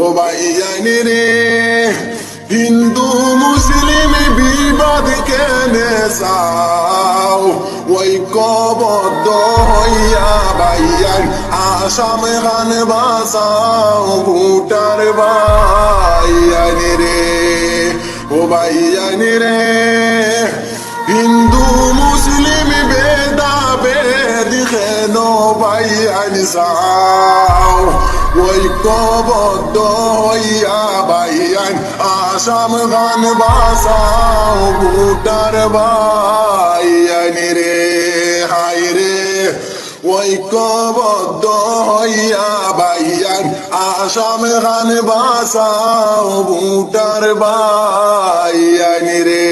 ও ভাইয়ানি রে, হিন্দু মুসলিম বিবাদ কেনে চাও? ঐক্যবদ্ধ হইয়া ভাইয়ান আসাম খান বাসাও ভুটার ভাইয়ানি রে। ও ভাইয়ানি রে, হিন্দু মুসলিম বেদা বেদ খেন ভাইয়ান চাও? ঐক্যবদ্ধ হইয়া ভাইয়ান আসাম গান বাসাও ভুটার ভাইয়ানি রে হাই রে ঐক্যবদ্ধ হইয়া ভাইয়ান আসাম গান বাসাও ভুটার ভাইয়ানি রে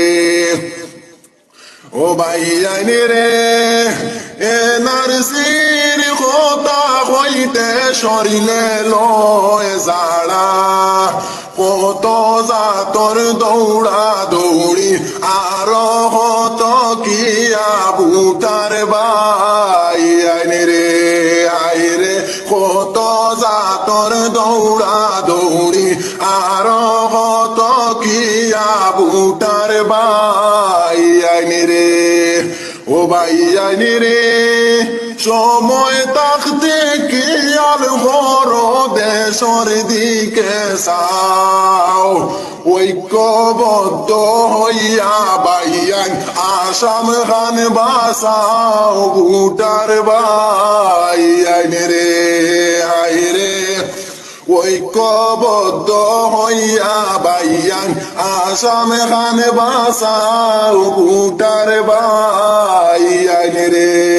ও ভাইয়ানি রে এ নারসির কথা হইতে সরিলে লয় জাড়া কত জাতর দৌড়া দৌড়ি আর হত কিয়া বুটার ভাইয়ানি রে, আই রে কত জাতর দৌড়া দৌড়ি আর হত কিয়া বুটার ভাইয়ানি রে, ও ভাইয়ানি রে, সময় ঘর দেশর দিকে চাও ঐক্যবদ্ধ হইয়া ভাইয়ান আসাম খান বাসাও ভুটার ভাইয়ান রে হাই রে। ঐক্যবদ্ধ হইয়া বাইয়ান আসামে খানে বাসাও ভুটার বাইয়ান রে।